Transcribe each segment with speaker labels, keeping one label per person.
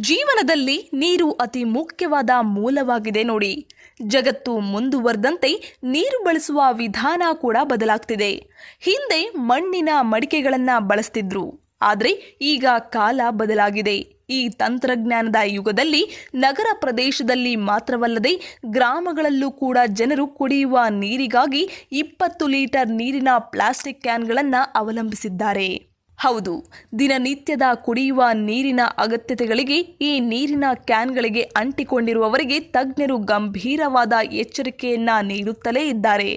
Speaker 1: ಜೀವನದಲ್ಲಿ ನೀರು ಅತಿ ಮುಖ್ಯವಾದ ಮೂಲವಾಗಿದೆ ನೋಡಿ. ಜಗತ್ತು ಮುಂದುವರೆದಂತೆ ನೀರು ಬಳಸುವ ವಿಧಾನ ಕೂಡ ಬದಲಾಗ್ತಿದೆ. ಹಿಂದೆ ಮಣ್ಣಿನ ಮಡಿಕೆಗಳನ್ನು ಬಳಸ್ತಿದ್ರು. ಆದರೆ ಈಗ ಕಾಲ ಬದಲಾಗಿದೆ. ಈ ತಂತ್ರಜ್ಞಾನದ ಯುಗದಲ್ಲಿ ನಗರ ಪ್ರದೇಶದಲ್ಲಿ ಮಾತ್ರವಲ್ಲದೆ ಗ್ರಾಮಗಳಲ್ಲೂ ಕೂಡ ಜನರು ಕುಡಿಯುವ ನೀರಿಗಾಗಿ ಇಪ್ಪತ್ತು ಲೀಟರ್ ನೀರಿನ ಪ್ಲಾಸ್ಟಿಕ್ ಕ್ಯಾನ್ಗಳನ್ನು ಅವಲಂಬಿಸಿದ್ದಾರೆ. ಹೌದು, ದಿನನಿತ್ಯದ ಕುಡಿಯುವ ನೀರಿನ ಅಗತ್ಯತೆಗಳಿಗೆ ಈ ನೀರಿನ ಕ್ಯಾನ್ಗಳಿಗೆ ಅಂಟಿಕೊಂಡಿರುವವರಿಗೆ ತಜ್ಞರು ಗಂಭೀರವಾದ ಎಚ್ಚರಿಕೆಯನ್ನ ನೀಡುತ್ತಲೇ ಇದ್ದಾರೆ.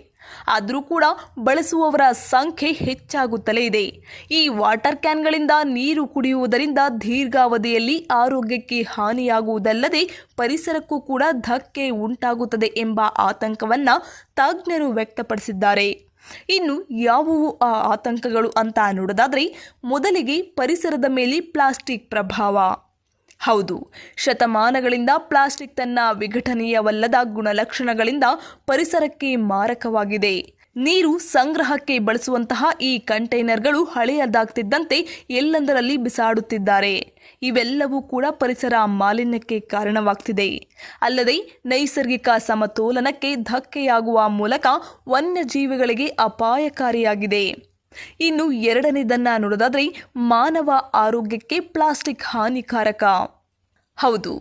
Speaker 1: ಆದರೂ ಕೂಡ ಬಳಸುವವರ ಸಂಖ್ಯೆ ಹೆಚ್ಚಾಗುತ್ತಲೇ ಇದೆ. ಈ ವಾಟರ್ ಕ್ಯಾನ್ಗಳಿಂದ ನೀರು ಕುಡಿಯುವುದರಿಂದ ದೀರ್ಘಾವಧಿಯಲ್ಲಿ ಆರೋಗ್ಯಕ್ಕೆ ಹಾನಿಯಾಗುವುದಲ್ಲದೆ ಪರಿಸರಕ್ಕೂ ಕೂಡ ಧಕ್ಕೆ ಉಂಟಾಗುತ್ತದೆ ಎಂಬ ಆತಂಕವನ್ನ ತಜ್ಞರು ವ್ಯಕ್ತಪಡಿಸಿದ್ದಾರೆ. ಇನ್ನು ಯಾವುವು ಆ ಆತಂಕಗಳು ಅಂತ ನೋಡೋದಾದರೆ ಮೊದಲಿಗೆ ಪರಿಸರದ ಮೇಲೆ ಪ್ಲಾಸ್ಟಿಕ್ ಪ್ರಭಾವ. ಹೌದು, ಶತಮಾನಗಳಿಂದ ಪ್ಲಾಸ್ಟಿಕ್ ತನ್ನ ವಿಘಟನೀಯವಲ್ಲದ ಗುಣಲಕ್ಷಣಗಳಿಂದ ಪರಿಸರಕ್ಕೆ ಮಾರಕವಾಗಿದೆ. ನೀರು ಸಂಗ್ರಹಕ್ಕೆ ಬಳಸುವಂತಹ ಈ ಕಂಟೈನರ್ಗಳು ಹಳೆಯದಾಗ್ತಿದ್ದಂತೆ ಎಲ್ಲೆಂದರಲ್ಲಿ ಬಿಸಾಡುತ್ತಿದ್ದಾರೆ. ಇವೆಲ್ಲವೂ ಕೂಡ ಪರಿಸರ ಮಾಲಿನ್ಯಕ್ಕೆ ಕಾರಣವಾಗ್ತಿದೆ. ಅಲ್ಲದೆ ನೈಸರ್ಗಿಕ ಸಮತೋಲನಕ್ಕೆ ಧಕ್ಕೆಯಾಗುವ ಮೂಲಕ ವನ್ಯಜೀವಿಗಳಿಗೆ ಅಪಾಯಕಾರಿಯಾಗಿದೆ. ಇನ್ನು ಎರಡನೇದನ್ನ ನೋಡೋದಾದ್ರೆ ಮಾನವ ಆರೋಗ್ಯಕ್ಕೆ ಪ್ಲಾಸ್ಟಿಕ್ ಹಾನಿಕಾರಕ. ಹೌದು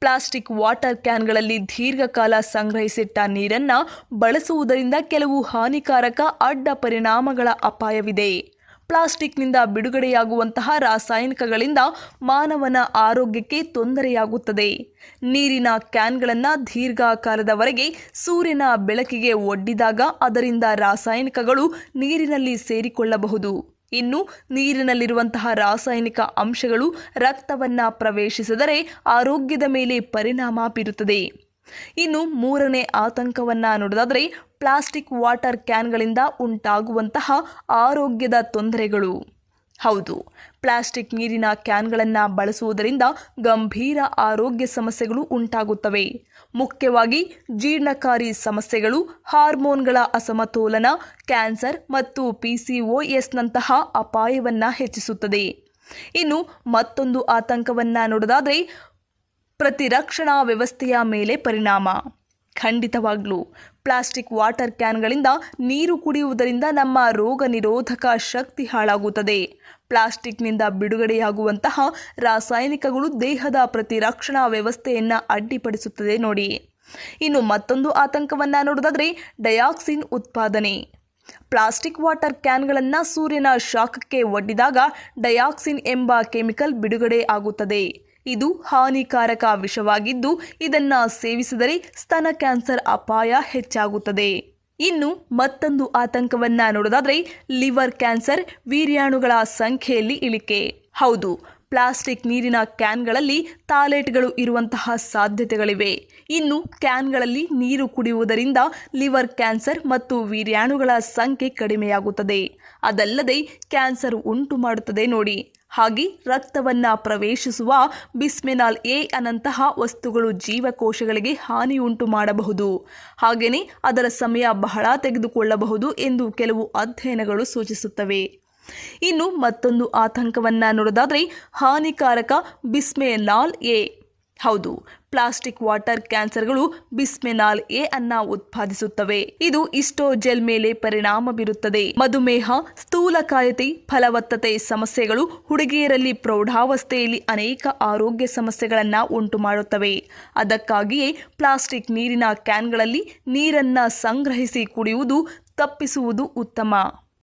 Speaker 1: ಪ್ಲಾಸ್ಟಿಕ್ ವಾಟರ್ ಕ್ಯಾನ್ಗಳಲ್ಲಿ ದೀರ್ಘಕಾಲ ಸಂಗ್ರಹಿಸಿಟ್ಟ ನೀರನ್ನು ಬಳಸುವುದರಿಂದ ಕೆಲವು ಹಾನಿಕಾರಕ ಅಡ್ಡ ಪರಿಣಾಮಗಳ ಅಪಾಯವಿದೆ. ಪ್ಲಾಸ್ಟಿಕ್ನಿಂದ ಬಿಡುಗಡೆಯಾಗುವಂತಹ ರಾಸಾಯನಿಕಗಳಿಂದ ಮಾನವನ ಆರೋಗ್ಯಕ್ಕೆ ತೊಂದರೆಯಾಗುತ್ತದೆ. ನೀರಿನ ಕ್ಯಾನ್ಗಳನ್ನು ದೀರ್ಘಕಾಲದವರೆಗೆ ಸೂರ್ಯನ ಬೆಳಕಿಗೆ ಒಡ್ಡಿದಾಗ ಅದರಿಂದ ರಾಸಾಯನಿಕಗಳು ನೀರಿನಲ್ಲಿ ಸೇರಿಕೊಳ್ಳಬಹುದು. ಇನ್ನು ನೀರಿನಲ್ಲಿರುವಂತಹ ರಾಸಾಯನಿಕ ಅಂಶಗಳು ರಕ್ತವನ್ನ ಪ್ರವೇಶಿಸಿದರೆ ಆರೋಗ್ಯದ ಮೇಲೆ ಪರಿಣಾಮ ಬೀರುತ್ತದೆ. ಇನ್ನು ಮೂರನೇ ಆತಂಕವನ್ನ ನೋಡೋದಾದರೆ ಪ್ಲಾಸ್ಟಿಕ್ ವಾಟರ್ ಕ್ಯಾನ್ಗಳಿಂದ ಉಂಟಾಗುವಂತಹ ಆರೋಗ್ಯದ ತೊಂದರೆಗಳು. ಹೌದು. ಪ್ಲಾಸ್ಟಿಕ್ ನೀರಿನ ಕ್ಯಾನ್ಗಳನ್ನು ಬಳಸುವುದರಿಂದ ಗಂಭೀರ ಆರೋಗ್ಯ ಸಮಸ್ಯೆಗಳು ಉಂಟಾಗುತ್ತವೆ. ಮುಖ್ಯವಾಗಿ ಜೀರ್ಣಕಾರಿ ಸಮಸ್ಯೆಗಳು, ಹಾರ್ಮೋನ್ಗಳ ಅಸಮತೋಲನ, ಕ್ಯಾನ್ಸರ್ ಮತ್ತು ಪಿಸಿಒಎಸ್ನಂತಹ ಅಪಾಯವನ್ನು ಹೆಚ್ಚಿಸುತ್ತದೆ. ಇನ್ನು ಮತ್ತೊಂದು ಆತಂಕವನ್ನು ನೋಡೋದಾದರೆ ಪ್ರತಿರಕ್ಷಣಾ ವ್ಯವಸ್ಥೆಯ ಮೇಲೆ ಪರಿಣಾಮ. ಖಂಡಿತವಾಗ್ಲೂ. ಪ್ಲಾಸ್ಟಿಕ್ ವಾಟರ್ ಕ್ಯಾನ್ಗಳಿಂದ ನೀರು ಕುಡಿಯುವುದರಿಂದ ನಮ್ಮ ರೋಗ ನಿರೋಧಕ ಶಕ್ತಿ ಹಾಳಾಗುತ್ತದೆ. ಪ್ಲಾಸ್ಟಿಕ್ನಿಂದ ಬಿಡುಗಡೆಯಾಗುವಂತಹ ರಾಸಾಯನಿಕಗಳು ದೇಹದ ಪ್ರತಿರಕ್ಷಣಾ ವ್ಯವಸ್ಥೆಯನ್ನು ಅಡ್ಡಿಪಡಿಸುತ್ತದೆ ನೋಡಿ. ಇನ್ನು ಮತ್ತೊಂದು ಆತಂಕವನ್ನು ನೋಡೋದಾದರೆ ಡಯಾಕ್ಸಿನ್ ಉತ್ಪಾದನೆ. ಪ್ಲಾಸ್ಟಿಕ್ ವಾಟರ್ ಕ್ಯಾನ್ಗಳನ್ನು ಸೂರ್ಯನ ಶಾಖಕ್ಕೆ ಒಡ್ಡಿದಾಗ ಡಯಾಕ್ಸಿನ್ ಎಂಬ ಕೆಮಿಕಲ್ ಬಿಡುಗಡೆ ಆಗುತ್ತದೆ. ಇದು ಹಾನಿಕಾರಕ ವಿಷವಾಗಿದ್ದು, ಇದನ್ನ ಸೇವಿಸಿದರೆ ಸ್ತನ ಕ್ಯಾನ್ಸರ್ ಅಪಾಯ ಹೆಚ್ಚಾಗುತ್ತದೆ. ಇನ್ನು ಮತ್ತೊಂದು ಆತಂಕವನ್ನ ನೋಡೋದಾದ್ರೆ, ಲಿವರ್ ಕ್ಯಾನ್ಸರ್ ವೀರ್ಯಾಣುಗಳ ಸಂಖ್ಯೆಯಲ್ಲಿ ಇಳಿಕೆ. ಹೌದು, ಪ್ಲಾಸ್ಟಿಕ್ ನೀರಿನ ಕ್ಯಾನ್ಗಳಲ್ಲಿ ತಾಲೇಟ್ಗಳು ಇರುವಂತಹ ಸಾಧ್ಯತೆಗಳಿವೆ. ಇನ್ನು ಕ್ಯಾನ್ಗಳಲ್ಲಿ ನೀರು ಕುಡಿಯುವುದರಿಂದ ಲಿವರ್ ಕ್ಯಾನ್ಸರ್ ಮತ್ತು ವೀರ್ಯಾಣುಗಳ ಸಂಖ್ಯೆ ಕಡಿಮೆಯಾಗುತ್ತದೆ. ಅದಲ್ಲದೆ, ಕ್ಯಾನ್ಸರ್ ಉಂಟು ಮಾಡುತ್ತದೆ ನೋಡಿ. ಹಾಗೆ ರಕ್ತವನ್ನ ಪ್ರವೇಶಿಸುವ ಬಿಸ್ಮೆನಾಲ್ ಎ ಅನಂತಹ ವಸ್ತುಗಳು ಜೀವಕೋಶಗಳಿಗೆ ಹಾನಿಯುಂಟು ಮಾಡಬಹುದು. ಹಾಗೆಯೇ ಅದರ ಸಮಯ ಬಹಳ ತೆಗೆದುಕೊಳ್ಳಬಹುದು ಎಂದು ಕೆಲವು ಅಧ್ಯಯನಗಳು ಸೂಚಿಸುತ್ತವೆ. ಇನ್ನು ಮತ್ತೊಂದು ಆತಂಕವನ್ನ ನೋಡೋದಾದರೆ ಹಾನಿಕಾರಕ ಬಿಸ್ಮೆನಾಲ್ ಎ. ಹೌದು ಪ್ಲಾಸ್ಟಿಕ್ ವಾಟರ್ ಕ್ಯಾನ್ಸರ್ಗಳು ಬಿಸ್ಮೆನಾಲ್ ಎ ಅನ್ನ ಉತ್ಪಾದಿಸುತ್ತವೆ. ಇದು ಇಸ್ಟೋಜೆಲ್ ಮೇಲೆ ಪರಿಣಾಮ ಬೀರುತ್ತದೆ. ಮಧುಮೇಹ ಸ್ಥೂಲಕಾಯತೆ ಫಲವತ್ತತೆ ಸಮಸ್ಯೆಗಳು ಹುಡುಗಿಯರಲ್ಲಿ ಪ್ರೌಢಾವಸ್ಥೆಯಲ್ಲಿ ಅನೇಕ ಆರೋಗ್ಯ ಸಮಸ್ಯೆಗಳನ್ನು ಉಂಟು ಮಾಡುತ್ತವೆ ಅದಕ್ಕಾಗಿಯೇ ಪ್ಲಾಸ್ಟಿಕ್ ನೀರಿನ ಕ್ಯಾನ್ಗಳಲ್ಲಿ ನೀರನ್ನ ಸಂಗ್ರಹಿಸಿ ಕುಡಿಯುವುದು ತಪ್ಪಿಸುವುದು ಉತ್ತಮ.